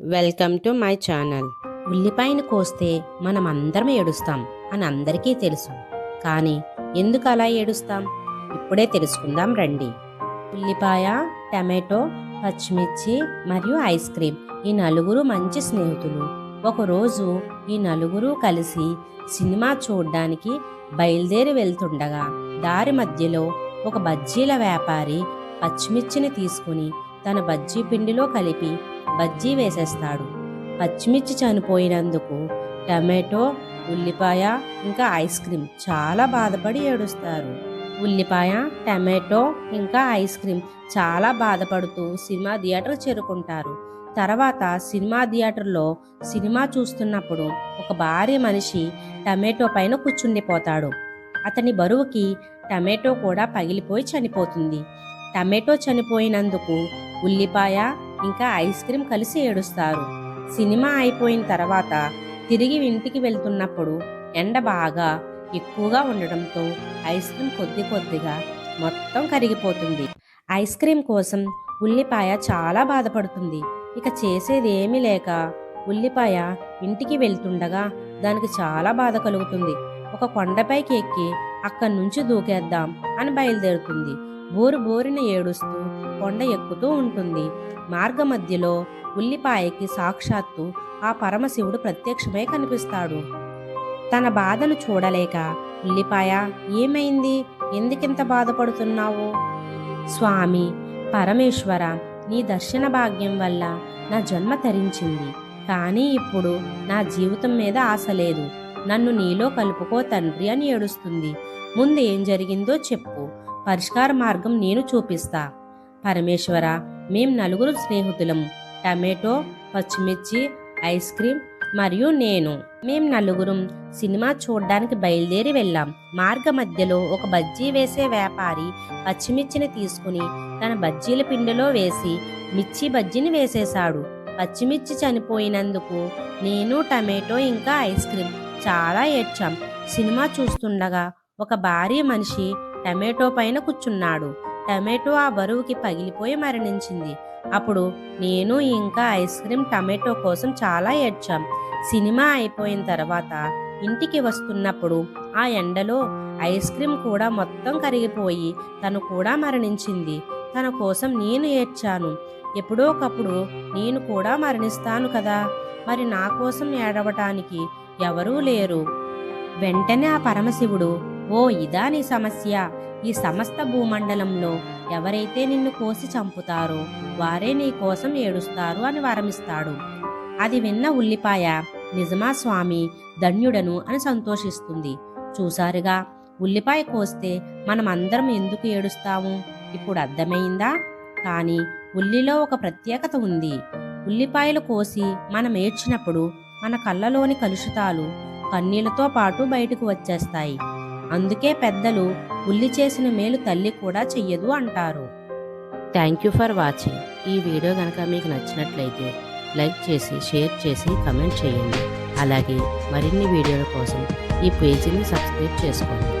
Welcome to my channel ఉల్లిపాయను కోస్తే మనం అందరం ఏడుస్తాం అని అందరికీ తెలుసు. కానీ ఎందుకు అలా ఏడుస్తాం? ఇప్పుడే తెలుసుకుందాం రండి. ఉల్లిపాయ టమాటో పచ్చిమిర్చి మరియు ఐస్ క్రీమ్ ఈ నలుగురు మంచి స్నేహితులు. ఒకరోజు ఈ నలుగురు కలిసి సినిమా చూడడానికి బయలుదేరి వెళ్తుండగా దారి మధ్యలో ఒక బజ్జీల వ్యాపారి పచ్చిమిర్చిని తీసుకుని తన బజ్జీ పిండిలో కలిపి బజ్జీ వేసేస్తాడు. పచ్చిమిర్చి చనిపోయినందుకు టమాటో ఉల్లిపాయ ఇంకా ఐస్ క్రీమ్ చాలా బాధపడి ఏడుస్తారు. ఉల్లిపాయ టమాటో ఇంకా ఐస్ క్రీమ్ చాలా బాధపడుతూ సినిమా థియేటర్ చేరుకుంటారు. తర్వాత సినిమా థియేటర్లో సినిమా చూస్తున్నప్పుడు ఒక భారీ మనిషి టమాటో పైన కూర్చుండిపోతాడు. అతని బరువుకి టమాటో కూడా పగిలిపోయి చనిపోతుంది. టమాటో చనిపోయినందుకు ఉల్లిపాయ ఇంకా ఐస్ క్రీమ్ కలిసి ఏడుస్తారు. సినిమా అయిపోయిన తర్వాత తిరిగి ఇంటికి వెళ్తున్నప్పుడు ఎండ బాగా ఎక్కువగా ఉండడంతో ఐస్ క్రీమ్ కొద్ది కొద్దిగా మొత్తం కరిగిపోతుంది. ఐస్ క్రీమ్ కోసం ఉల్లిపాయ చాలా బాధపడుతుంది. ఇక చేసేది ఏమీ లేక ఉల్లిపాయ ఇంటికి వెళ్తుండగా దానికి చాలా బాధ కలుగుతుంది. ఒక కొండపైకి ఎక్కి అక్కడి నుంచి దూకేద్దాం అని బయలుదేరుతుంది. బోరు బోరిన ఏడుస్తూ కొండ ఎక్కుతూ ఉంటుంది. మార్గ మధ్యలో ఉల్లిపాయకి సాక్షాత్తు ఆ పరమశివుడు ప్రత్యక్షమై కనిపిస్తాడు. తన బాధను చూడలేక ఉల్లిపాయ ఏమైంది? ఎందుకింత బాధపడుతున్నావు? స్వామి పరమేశ్వర నీ దర్శన భాగ్యం వల్ల నా జన్మ తరించింది. కానీ ఇప్పుడు నా జీవితం మీద ఆశ లేదు. నన్ను నీలో కలుపుకో తండ్రి అని ఏడుస్తుంది. ముందు ఏం జరిగిందో చెప్పు. పరిష్కార మార్గం నేను చూపిస్తా. పరమేశ్వర మేం నలుగురు స్నేహితులం. టమాటో పచ్చిమిర్చి ఐస్ క్రీమ్ మరియు నేను. మేం నలుగురం సినిమా చూడడానికి బయలుదేరి వెళ్ళాం. మార్గ మధ్యలో ఒక బజ్జీ వేసే వ్యాపారి పచ్చిమిర్చిని తీసుకుని తన బజ్జీల పిండిలో వేసి మిర్చి బజ్జీని వేసేశాడు. పచ్చిమిర్చి చనిపోయినందుకు నేను టమాటో ఇంకా ఐస్ క్రీమ్ చాలా ఏడ్చాం. సినిమా చూస్తుండగా ఒక భారీ మనిషి టమాటో పైన కూర్చున్నాడు. టమాటో ఆ బరువుకి పగిలిపోయి మరణించింది. అప్పుడు నేను ఇంకా ఐస్ క్రీమ్ టమాటో కోసం చాలా ఏడ్చాం. సినిమా అయిపోయిన తర్వాత ఇంటికి వస్తున్నప్పుడు ఆ ఎండలో ఐస్ క్రీమ్ కూడా మొత్తం కరిగిపోయి తను కూడా మరణించింది. తన కోసం నేను ఏడ్చాను. ఎప్పుడో ఒకప్పుడు నేను కూడా మరణిస్తాను కదా. మరి నా కోసం ఏడవటానికి ఎవరూ లేరు. వెంటనే ఆ పరమశివుడు ఓ ఇదా నీ సమస్య. ఈ సమస్త భూమండలంలో ఎవరైతే నిన్ను కోసి చంపుతారో వారే నీ కోసం ఏడుస్తారు అని వరమిస్తాడు. అది విన్న ఉల్లిపాయ నిజమా స్వామి ధన్యుడను అని సంతోషిస్తుంది. చూసారుగా ఉల్లిపాయ కోస్తే మనం అందరం ఎందుకు ఏడుస్తాము? ఇప్పుడు అర్థమైందా? కానీ ఉల్లిలో ఒక ప్రత్యేకత ఉంది. ఉల్లిపాయలు కోసి మనం ఏడ్చినప్పుడు మన కళ్ళలోని కలుషితాలు కన్నీళ్ళతో పాటు బయటకు వచ్చేస్తాయి. అందుకే పెద్దలు ఉల్లి చేసిన మేలు తల్లి కూడా చెయ్యదు అంటారు. Thank you for watching. ఈ వీడియో కనుక మీకు నచ్చినట్లయితే లైక్ చేసి షేర్ చేసి కమెంట్ చేయండి. అలాగే మరిన్ని వీడియోల కోసం ఈ పేజీని సబ్స్క్రైబ్ చేసుకోండి.